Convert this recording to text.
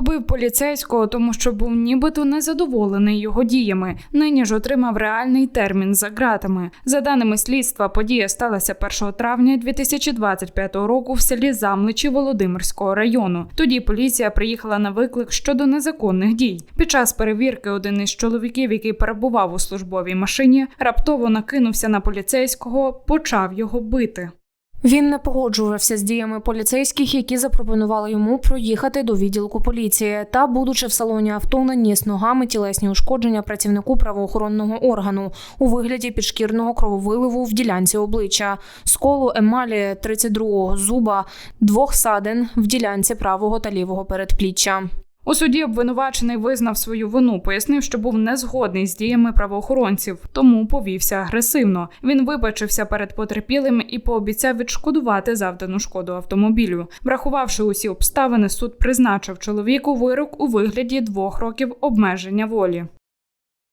Побив поліцейського, тому що був нібито незадоволений його діями. Нині ж отримав реальний термін за ґратами. За даними слідства, подія сталася 1 травня 2025 року в селі Замличі Володимирського району. Тоді поліція приїхала на виклик щодо незаконних дій. Під час перевірки один із чоловіків, який перебував у службовій машині, раптово накинувся на поліцейського, почав його бити. Він не погоджувався з діями поліцейських, які запропонували йому проїхати до відділку поліції, та, будучи в салоні авто, наніс ногами тілесні ушкодження працівнику правоохоронного органу у вигляді підшкірного крововиливу в ділянці обличчя, сколу емалі 32-го зуба, двох садин в ділянці правого та лівого передпліччя. У суді обвинувачений визнав свою вину, пояснив, що був незгодний з діями правоохоронців, тому повівся агресивно. Він вибачився перед потерпілим і пообіцяв відшкодувати завдану шкоду автомобілю. Врахувавши усі обставини, суд призначив чоловіку вирок у вигляді двох років обмеження волі.